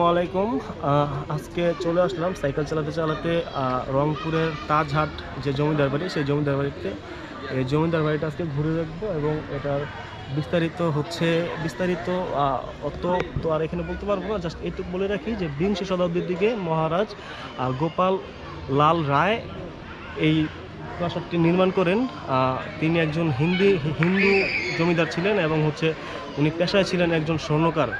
আসসালামু আলাইকুম। আজকে চলে আসলাম সাইকেল চালাতে চালাতে রংপুরের তাজহাট যে জমিদার বাড়ি, সেই জমিদার বাড়িতে। এই জমিদার বাড়িটা আজকে ঘুরে দেখব এবং এটার বিস্তারিত হচ্ছে, বিস্তারিত অত তো আর এখানে বলতে পারব না, জাস্ট এইটুকু বলে রাখি যে বিংশ শতাব্দীর দিকে মহারাজ গোপাল লাল রায় এই প্রাসাদটি নির্মাণ করেন। তিনি একজন হিন্দি, হিন্দু জমিদার ছিলেন এবং হচ্ছে উনি পেশায় ছিলেন একজন স্বর্ণকার।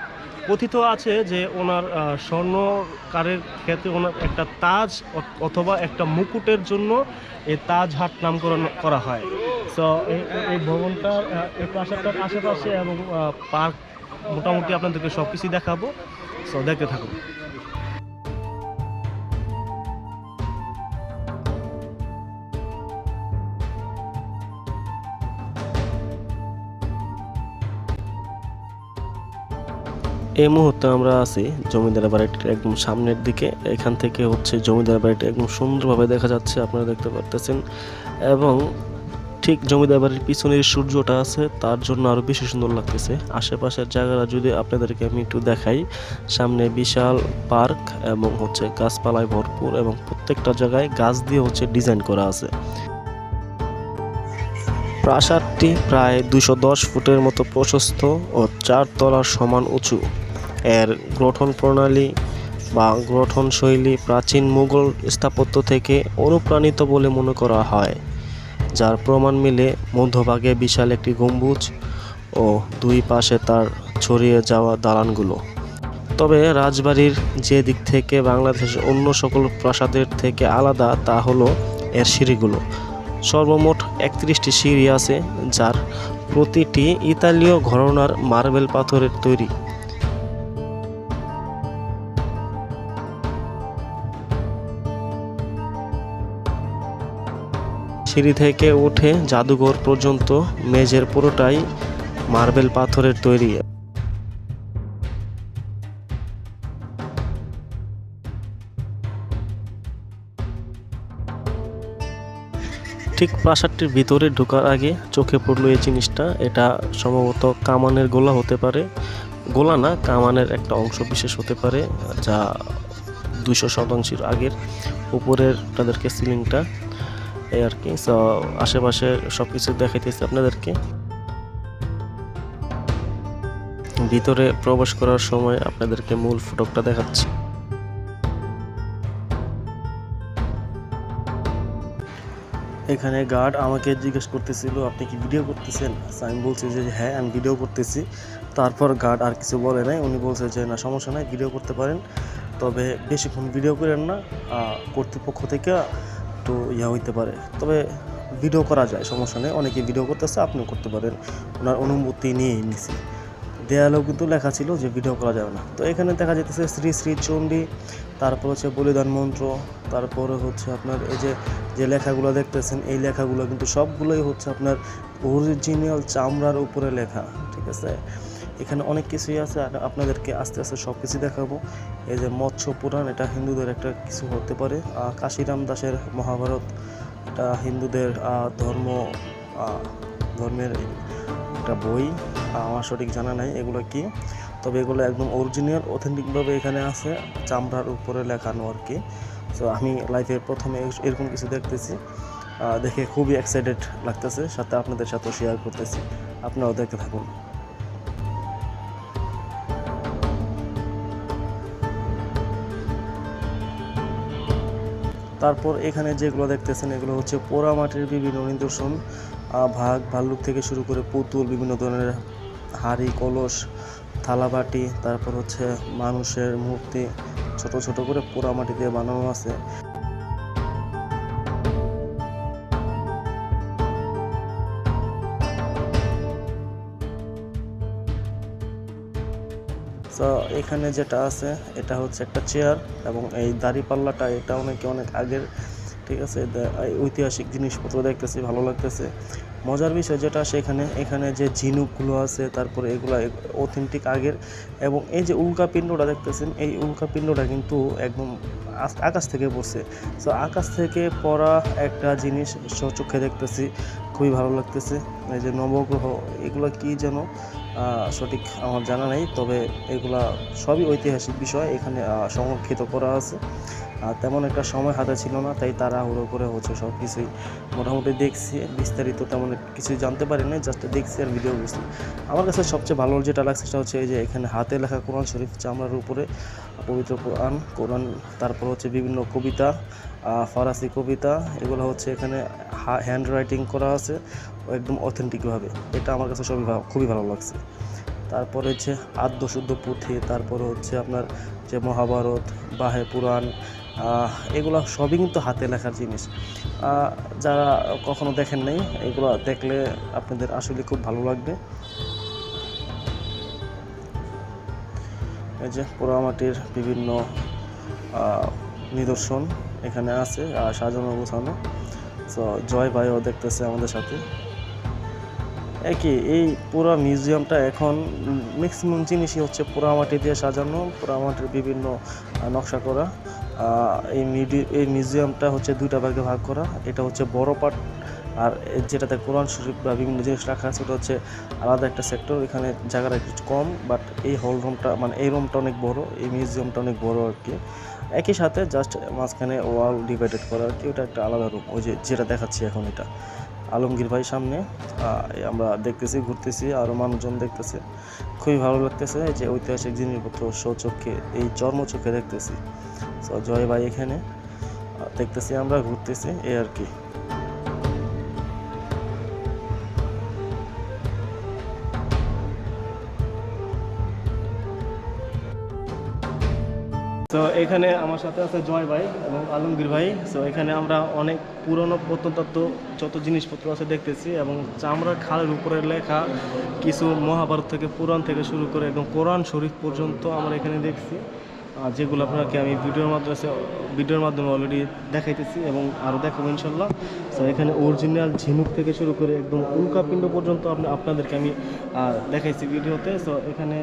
কথিত আছে যে ওনার স্বর্ণকারের ক্ষেত্রে ওনার একটা তাজ অথবা একটা মুকুটের জন্য এই তাজ হাট নামকরণ করা হয়। তো এই ভবনটার এই প্রাসাদটার আশেপাশে এবং পার্ক মোটামুটি আপনাদেরকে সব কিছুই দেখাবো। সো দেখতে থাকুন। এই মুহূর্তে আমরা আছি জমিদার বাড়িটির একদম সামনের দিকে। এখান থেকে হচ্ছে জমিদার বাড়িটি একদম সুন্দরভাবে দেখা যাচ্ছে, আপনারা দেখতে পারতেছেন। এবং ঠিক জমিদার বাড়ির পিছনের সূর্যটা আছে, তার জন্য আরও বেশি সুন্দর লাগতেছে। আশেপাশের জায়গাটা যদি আপনাদেরকে আমি একটু দেখাই, সামনে বিশাল পার্ক এবং হচ্ছে গাছপালায় ভরপুর এবং প্রত্যেকটা জায়গায় গাছ দিয়ে হচ্ছে ডিজাইন করা আছে। প্রাসাদটি প্রায় দশ ফুটের মতো প্রশস্ত ও চার তলার সমান উঁচু। এর গঠন প্রণালী বা গঠন শৈলী প্রাচীন মুঘল স্থাপত্য থেকে অনুপ্রাণিত বলে মনে করা হয়, যার প্রমাণ মিলে মধ্যভাগে বিশাল একটি গম্বুজ ও দুই পাশে তার ছড়িয়ে যাওয়া দালানগুলো। তবে রাজবাড়ির যে দিক থেকে বাংলাদেশের অন্য সকল প্রাসাদের থেকে আলাদা তা হলো এর সিঁড়িগুলো। সর্বমোট একত্রিশটি সিঁড়ি আছে, যার প্রতিটি ইতালীয় ঘরনার মার্বেল পাথরের তৈরি। সিঁড়ি থেকে উঠে জাদুঘর পর্যন্ত মেঝের পুরোটাই মার্বেল পাথরের তৈরি। ঠিক প্রাসাদটির ভিতরে ঢোকার আগে চোখে পড়ল এই জিনিসটা। এটা সম্ভবত কামানের গোলা হতে পারে। গোলা না, কামানের একটা অংশ বিশেষ হতে পারে, যা দুশো শতাংশের আগের উপরের আপনাদেরকে সিলিংটা এই আর কি। সো আশেপাশে সব কিছু দেখাইতেছি আপনাদেরকে। ভিতরে প্রবেশ করার সময় আপনাদেরকে মূল ফটকটা দেখাচ্ছি। এখানে গার্ড আমাকে জিজ্ঞেস করতেছিল, আপনি কি ভিডিও করতেছেন? আমি বলছি যে হ্যাঁ আমি ভিডিও করতেছি। তারপর গার্ড আর কিছু বলে নাই। উনি বলছে যে, না, সমস্যা নাই ভিডিও করতে পারেন। তবে বেশিক্ষণ ভিডিও করেন না। কর্তৃপক্ষ থেকে একটু ইয়া হইতে পারে। তবে ভিডিও করা যায়, সমস্যা নেই। অনেকে ভিডিও করতেছে, আপনিও করতে পারেন। ওনার অনুমতি নিয়েই নিছি। দেয়ালেও কিন্তু লেখা ছিল যে ভিডিও করা যাবে না। তো এখানে দেখা যেতেছে শ্রী শ্রী চণ্ডী, তারপর হচ্ছে বলিদান মন্ত্র, তারপরে হচ্ছে আপনার এই যে যে লেখাগুলো দেখতেছেন, এই লেখাগুলো কিন্তু সবগুলোই হচ্ছে আপনার অরিজিনাল চামড়ার উপরে লেখা, ঠিক আছে? এখানে অনেক কিছুই আছে, আর আপনাদেরকে আস্তে আস্তে সব কিছু দেখাবো। এই যে মৎস্য পুরাণ, এটা হিন্দুদের একটা কিছু হতে পারে। কাশিরাম দাসের মহাভারত, এটা হিন্দুদের ধর্ম ধর্মের একটা বই। আমার সঠিক জানা নাই এগুলো কি, তবে এগুলো একদম অরিজিনাল অথেন্টিকভাবে এখানে আছে, চামড়ার উপরে লেখানো আর কি। তো আমি লাইফে প্রথমে এরকম কিছু দেখতেছি। দেখে খুবই এক্সাইটেড লাগতেছে, সাথে আপনাদের সাথেও শেয়ার করতেছি। আপনারাও দেখতে থাকুন। তারপর এখানে যেগুলো দেখতেছেন, এগুলো হচ্ছে পোড়ামাটির বিভিন্ন নিদর্শন ভাগ, ভাল্লুক থেকে শুরু করে পুতুল, বিভিন্ন ধরনের হাড়ি, কলস, থালাবাটি, তারপর হচ্ছে মানুষের মূর্তি, ছোট ছোট করে পোড়ামাটি দিয়ে বানানো আছে। তো এখানে যেটা আছে, এটা হচ্ছে একটা চেয়ার এবং এই দাড়িপাল্লাটা এটা অনেকে অনেক আগের, ঠিক আছে? ঐতিহাসিক জিনিসপত্র দেখতেছি, ভালো লাগতেছে। মজার বিষয় যেটা সেখানে, এখানে যে ঝিনুকগুলো আছে, তারপরে এগুলো অথেন্টিক আগের এবং এই যে উল্কাপিণ্ডটা দেখতেছেন, এই উল্কাপিণ্ডটা কিন্তু একদম আকাশ থেকে পড়ছে। তো আকাশ থেকে পড়া একটা জিনিস চোখে দেখতেছি, খুবই ভালো লাগতেছে। এই যে নবগ্রহ, এগুলো কি যেন সঠিক আমার জানা নেই, তবে এগুলা সবই ঐতিহাসিক বিষয়, এখানে সংরক্ষিত করা আছে। আর তেমন একটা সময় হাতে ছিল না, তাই তাড়াহুড়ো করে হচ্ছে সব কিছুই মোটামুটি দেখছি, বিস্তারিত তেমন কিছু জানতে পারি না জাস্ট দেখছি আর ভিডিও বুঝছি। আমার কাছে সবচেয়ে ভালো যেটা লাগছে সেটা হচ্ছে এই যে এখানে হাতে লেখা কোরআন শরীফ চামড়ার উপরে, পবিত্র কোরআন কোরআন, তারপর হচ্ছে বিভিন্ন কবিতা ফরাসি কবিতা, এগুলো হচ্ছে এখানে হ্যান্ড রাইটিং করা আছে, একদম অথেন্টিকভাবে এটা আমার কাছে সবই খুবই ভালো লাগছে। তারপরে হচ্ছে আদ্যশুদ্ধ পুঁথি, তারপরে হচ্ছে আপনার যে মহাভারত, বাহে পুরাণ এগুলো সবই কিন্তু হাতে লেখার জিনিস। যারা কখনো দেখেন নাই, এগুলো দেখলে আপনাদের আসলে খুব ভালো লাগবে। এই যে পোড়ামাটির বিভিন্ন নিদর্শন এখানে আছে সাজানো গোছানো। তো জয় ভাইও দেখতেছে আমাদের সাথে। একই এই পুরো মিউজিয়ামটা এখন ম্যাক্সিমাম জিনিসই হচ্ছে পোড়ামাটি দিয়ে সাজানো, পোড়ামাটির বিভিন্ন নকশা করা। এই মিডি, এই মিউজিয়ামটা হচ্ছে দুইটা ভাগে ভাগ করা। এটা হচ্ছে বড় পার্ট আর যেটাতে কোরআন শরীফ বা বিভিন্ন জিনিস রাখা আছে, ওটা হচ্ছে আলাদা একটা সেক্টর। এখানে জায়গাটা একটু কম বাট এই হল রুমটা মানে এই রুমটা অনেক বড়, এই মিউজিয়ামটা অনেক বড় আর কি। একই সাথে জাস্ট মাঝখানে ওয়াল ডিভাইডেড করা আর কি, ওটা একটা আলাদা রুম ওই যে যেটা দেখাচ্ছি এখন এটা। আলমগীর ভাই সামনে আমরা দেখতেছি, ঘুরতেছি আরও মানুষজন দেখতেছে। খুবই ভালো লাগতেছে যে ঐতিহাসিক জিনিসপত্র সচক্ষে এই চর্মচক্ষে দেখতেছি। সো জয় ভাই এখানে দেখতেছি আমরা, ঘুরতেছি, এই আর কি। তো এখানে আমার সাথে আছে জয় ভাই এবং আলমগীর ভাই। তো এখানে আমরা অনেক পুরনো প্রত্নতত্ত্ব যত জিনিসপত্র আছে দেখতেছি এবং চামড়া খালের উপরে লেখা কিছু মহাভারত থেকে, পুরাণ থেকে শুরু করে একদম কোরআন শরীফ পর্যন্ত আমরা এখানে দেখছি। যেগুলো আপনাকে আমি ভিডিওর মাধ্যমে ভিডিওর মাধ্যমে অলরেডি দেখাইতেছি এবং আরও দেখাবো ইনশাল্লাহ। তো এখানে অরিজিনাল ঝিনুক থেকে শুরু করে একদম উল্কাপিণ্ড পর্যন্ত আপনি, আপনাদেরকে আমি দেখাইছি ভিডিওতে। সো এখানে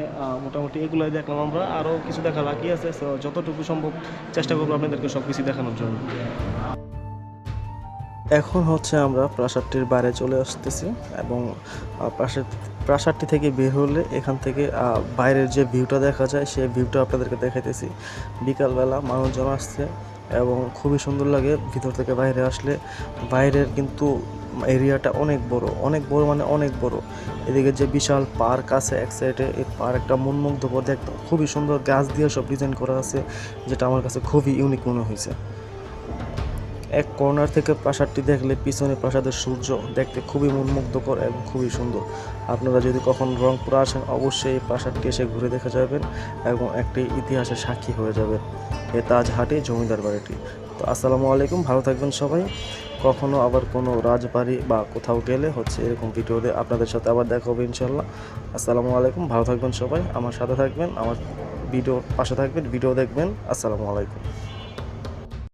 মোটামুটি এগুলোই দেখলাম আমরা। আরও কিছু দেখা বাকি আছে। সো যতটুকু সম্ভব চেষ্টা করব আপনাদেরকে সব কিছু দেখানোর জন্য। এখন হচ্ছে আমরা প্রাসাদটির বাইরে চলে আসতেছি এবং প্রাসাদ প্রাসাদটি থেকে বের হলে এখান থেকে বাইরের যে ভিউটা দেখা যায় সেই ভিউটা আপনাদেরকে দেখাইতেছি। বিকালবেলা মানুষজন আসছে এবং খুবই সুন্দর লাগে ভিতর থেকে বাইরে আসলে। বাইরের কিন্তু এরিয়াটা অনেক বড় অনেক বড় মানে অনেক বড়। এদিকে যে বিশাল পার্ক আছে এক সাইডে, এই পার্কটা মনমুগ্ধকর দেখতে। খুবই সুন্দর গাছ দিয়ে সব ডিজাইন করা আছে, যেটা আমার কাছে খুবই ইউনিক মনে হয়েছে। এক কর্নার থেকে প্রাসাদটি দেখলে পিছনে প্রাসাদের সূর্য দেখতে খুবই মনমুগ্ধকর এবং খুবই সুন্দর। আপনারা যদি কখন রংপুর আসেন, অবশ্যই এই প্রাসাদটি এসে ঘুরে দেখে যাবেন এবং একটি ইতিহাসের সাক্ষী হয়ে যাবেন। এ তাজহাটে জমিদার বাড়িটি। তো আসসালামু আলাইকুম, ভালো থাকবেন সবাই। কখনো আবার কোনো রাজবাড়ি বা কোথাও গেলে হচ্ছে এরকম ভিডিওতে আপনাদের সাথে আবার দেখা হবে ইনশাল্লাহ আসসালামু আলাইকুম, ভালো থাকবেন সবাই। আমার সাথে থাকবেন, আমার ভিডিও পাশে থাকবেন ভিডিও দেখবেন। আসসালামু আলাইকুম।